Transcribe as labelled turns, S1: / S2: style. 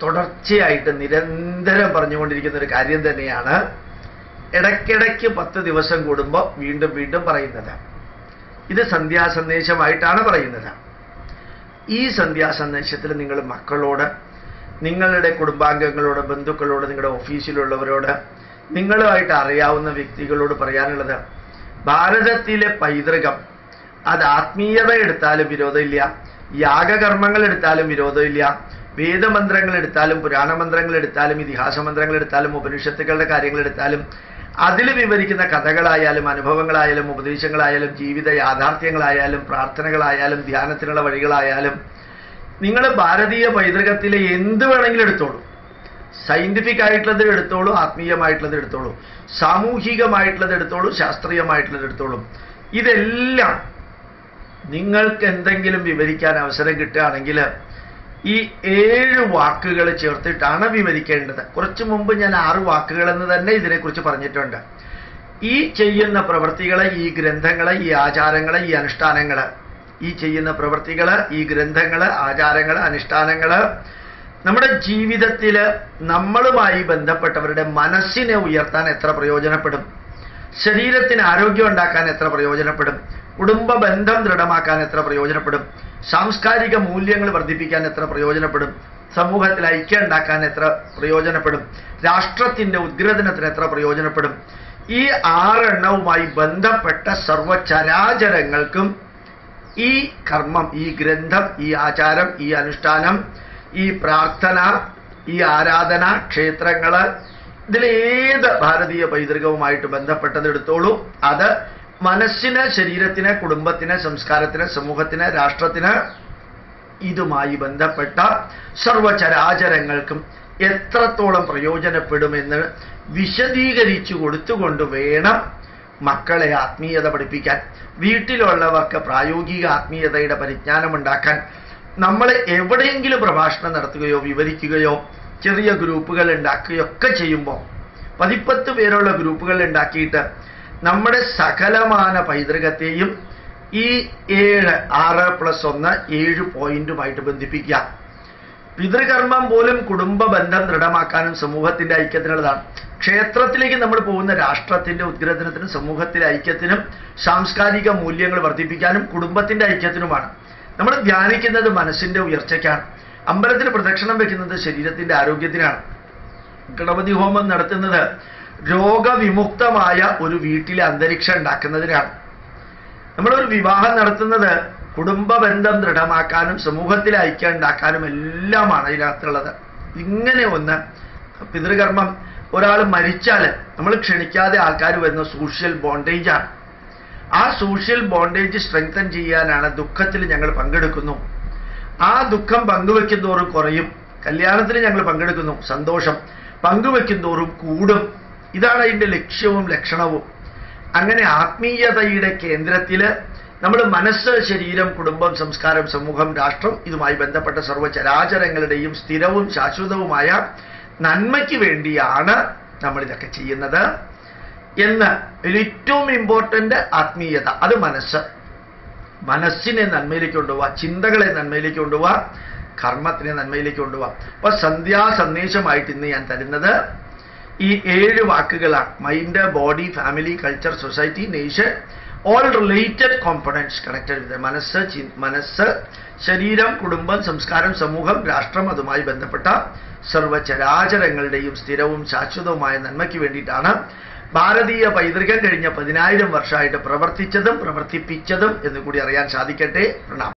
S1: തുടർച്ചയായിട്ട് നിരന്തരം പറഞ്ഞുകൊണ്ടിരിക്കുന്ന ഒരു കാര്യം തന്നെയാണ് ഇടയ്ക്കിടയ്ക്ക് പത്ത് ദിവസം കൂടുമ്പോൾ വീണ്ടും വീണ്ടും പറയുന്നത്. ഇത് സന്ധ്യാസന്ദേശമായിട്ടാണ് പറയുന്നത്. ഈ സന്ധ്യാസന്ദേശത്തിൽ നിങ്ങൾ മക്കളോട് നിങ്ങളുടെ കുടുംബാംഗങ്ങളോട് ബന്ധുക്കളോട് നിങ്ങളുടെ ഓഫീസിലുള്ളവരോട് നിങ്ങളുമായിട്ട് അറിയാവുന്ന വ്യക്തികളോട് പറയാനുള്ളത് ഭാരതത്തിലെ പൈതൃകം അത് ആത്മീയത എടുത്താലും വിരോധമില്ല യാഗകർമ്മങ്ങൾ എടുത്താലും വിരോധമില്ല വേദമന്ത്രങ്ങൾ എടുത്താലും പുരാണ മന്ത്രങ്ങൾ എടുത്താലും ഇതിഹാസ മന്ത്രങ്ങൾ എടുത്താലും ഉപനിഷത്തുക്കളുടെ കാര്യങ്ങൾ എടുത്താലും അതിൽ വിവരിക്കുന്ന കഥകളായാലും അനുഭവങ്ങളായാലും ഉപദേശങ്ങളായാലും ജീവിത യാഥാർത്ഥ്യങ്ങളായാലും പ്രാർത്ഥനകളായാലും ധ്യാനത്തിനുള്ള വഴികളായാലും നിങ്ങൾ ഭാരതീയ പൈതൃകത്തിലെ എന്ത് വേണമെങ്കിലും എടുത്തോളൂ. സയന്റിഫിക് ആയിട്ടുള്ളത് എടുത്തോളൂ ആത്മീയമായിട്ടുള്ളത് എടുത്തോളൂ. സാമൂഹികമായിട്ടുള്ളത് എടുത്തോളൂ ശാസ്ത്രീയമായിട്ടുള്ളത് എടുത്തോളൂ. ഇതെല്ലാം നിങ്ങൾക്ക് എന്തെങ്കിലും വിവരിക്കാൻ അവസരം കിട്ടുകയാണെങ്കിൽ ഈ ഏഴ് വാക്കുകൾ ചേർത്തിട്ടാണ് വിവരിക്കേണ്ടത്. കുറച്ചു മുമ്പ് ഞാൻ ആറ് വാക്കുകൾ എന്ന് തന്നെ ഇതിനെക്കുറിച്ച് പറഞ്ഞിട്ടുണ്ട്. ഈ ചെയ്യുന്ന പ്രവൃത്തികളെ ഈ ഗ്രന്ഥങ്ങളെ ഈ ആചാരങ്ങളെ ഈ അനുഷ്ഠാനങ്ങൾ ഈ ചെയ്യുന്ന പ്രവൃത്തികൾ ഈ ഗ്രന്ഥങ്ങൾ ആചാരങ്ങൾ അനുഷ്ഠാനങ്ങൾ നമ്മുടെ ജീവിതത്തിൽ നമ്മളുമായി ബന്ധപ്പെട്ടവരുടെ മനസ്സിനെ ഉയർത്താൻ എത്ര പ്രയോജനപ്പെടും? ശരീരത്തിന് ആരോഗ്യം ഉണ്ടാക്കാൻ എത്ര പ്രയോജനപ്പെടും? കുടുംബ ബന്ധം ദൃഢമാക്കാൻ എത്ര പ്രയോജനപ്പെടും? സാംസ്കാരിക മൂല്യങ്ങൾ വർദ്ധിപ്പിക്കാൻ എത്ര പ്രയോജനപ്പെടും? സമൂഹത്തിൽ ഐക്യം ഉണ്ടാക്കാൻ എത്ര പ്രയോജനപ്പെടും? രാഷ്ട്രത്തിന്റെ ഉദ്ഗ്രഥനത്തിന് എത്ര പ്രയോജനപ്പെടും? ഈ ആറെണ്ണവുമായി ബന്ധപ്പെട്ട സർവചരാചരങ്ങൾക്കും ഈ കർമ്മം ഈ ഗ്രന്ഥം ഈ ആചാരം ഈ അനുഷ്ഠാനം ഈ പ്രാർത്ഥന ഈ ആരാധന ക്ഷേത്രങ്ങൾ ഇതിലേത് ഭാരതീയ പൈതൃകവുമായിട്ട് ബന്ധപ്പെട്ടത് എടുത്തോളൂ അത് മനസ്സിന് ശരീരത്തിന് കുടുംബത്തിന് സംസ്കാരത്തിന് സമൂഹത്തിന് രാഷ്ട്രത്തിന് ഇതുമായി ബന്ധപ്പെട്ട സർവചരാചരങ്ങൾക്കും എത്രത്തോളം പ്രയോജനപ്പെടുമെന്ന് വിശദീകരിച്ചു കൊടുത്തുകൊണ്ട് വേണം മക്കളെ ആത്മീയത പഠിപ്പിക്കാൻ. വീട്ടിലുള്ളവർക്ക് പ്രായോഗിക ആത്മീയതയുടെ പരിജ്ഞാനം ഉണ്ടാക്കാൻ നമ്മൾ എവിടെയെങ്കിലും പ്രഭാഷണം നടത്തുകയോ വിവരിക്കുകയോ ചെറിയ ഗ്രൂപ്പുകൾ ഉണ്ടാക്കുകയൊക്കെ ചെയ്യുമ്പോൾ പതിപ്പത്ത് പേരുള്ള ഗ്രൂപ്പുകൾ ഉണ്ടാക്കിയിട്ട് നമ്മുടെ സകലമാന പൈതൃകത്തെയും ഈ ഏഴ് ആറ് പ്ലസ് ഒന്ന് ഏഴ് പോയിന്റുമായിട്ട് ബന്ധിപ്പിക്കുക. പിതൃകർമ്മം പോലും കുടുംബ ബന്ധം ദൃഢമാക്കാനും സമൂഹത്തിന്റെ ഐക്യത്തിനുള്ളതാണ്. ക്ഷേത്രത്തിലേക്ക് നമ്മൾ പോകുന്ന രാഷ്ട്രത്തിന്റെ ഉദ്ഗ്രഥനത്തിനും സമൂഹത്തിലെ ഐക്യത്തിനും സാംസ്കാരിക മൂല്യങ്ങൾ വർദ്ധിപ്പിക്കാനും കുടുംബത്തിന്റെ ഐക്യത്തിനുമാണ്. നമ്മൾ ധ്യാനിക്കുന്നത് മനസ്സിന്റെ ഉയർച്ചയ്ക്കാണ്. അമ്പലത്തിൽ പ്രദക്ഷിണം വെക്കുന്നത് ശരീരത്തിന്റെ ആരോഗ്യത്തിനാണ്. ഗണപതി ഹോമം നടത്തുന്നത് രോഗവിമുക്തമായ ഒരു വീട്ടിലെ അന്തരീക്ഷം ഉണ്ടാക്കുന്നതിനാണ്. നമ്മളൊരു വിവാഹം നടത്തുന്നത് കുടുംബ ബന്ധം ദൃഢമാക്കാനും സമൂഹത്തിൽ ഐക്യം ഉണ്ടാക്കാനും എല്ലാമാണ് ഇതിനകത്തുള്ളത് ഇങ്ങനെ ഒന്ന് പിതൃകർമ്മം ഒരാൾ മരിച്ചാൽ നമ്മൾ ക്ഷണിക്കാതെ ആൾക്കാർ വരുന്ന സോഷ്യൽ ബോണ്ടേജാണ്. ആ സോഷ്യൽ ബോണ്ടേജ് സ്ട്രെങ്തൻ ചെയ്യാനാണ് ദുഃഖത്തിൽ ഞങ്ങൾ പങ്കെടുക്കുന്നു. ആ ദുഃഖം പങ്കുവെക്കും തോറും കുറയും. കല്യാണത്തിന് ഞങ്ങൾ പങ്കെടുക്കുന്നു. സന്തോഷം. പങ്കുവെക്കും തോറും കൂടും. ഇതാണ് അതിന്റെ ലക്ഷ്യവും ലക്ഷണവും. അങ്ങനെ ആത്മീയതയുടെ കേന്ദ്രത്തിൽ നമ്മൾ മനസ്സ് ശരീരം കുടുംബം സംസ്കാരം സമൂഹം രാഷ്ട്രം ഇതുമായി ബന്ധപ്പെട്ട സർവചരാചരങ്ങളുടെയും സ്ഥിരവും ശാശ്വതവുമായ നന്മയ്ക്ക് വേണ്ടിയാണ് നമ്മളിതൊക്കെ ചെയ്യുന്നത് എന്ന് ഏറ്റവും ഇമ്പോർട്ടന്റ് ആത്മീയത. അത് മനസ്സ്. മനസ്സിനെ നന്മയിലേക്ക് കൊണ്ടുപോവുക ചിന്തകളെ നന്മയിലേക്ക് കൊണ്ടുപോവുക കർമ്മത്തിനെ നന്മയിലേക്ക് കൊണ്ടുപോവുക അപ്പൊ സന്ധ്യാ സന്ദേശമായിട്ട് ഇന്ന് ഞാൻ തരുന്നത് ഈ ഏഴ് വാക്കുകളാണ്. Mind body family culture society nation all related components connected with മനസ്സ് മനസ്സ് ശരീരം കുടുംബം സംസ്കാരം സമൂഹം രാഷ്ട്രം അതുമായി ബന്ധപ്പെട്ട സർവചരാചരങ്ങളുടെയും സ്ഥിരവും ശാശ്വതവുമായ നന്മയ്ക്ക് വേണ്ടിയിട്ടാണ് ഭാരതീയ പൈതൃകം കഴിഞ്ഞ പതിനായിരം വർഷമായിട്ട് പ്രവർത്തിച്ചതും പ്രവർത്തിപ്പിച്ചതും എന്ന് കൂടി അറിയാൻ സാധിക്കട്ടെ. പ്രണാമം.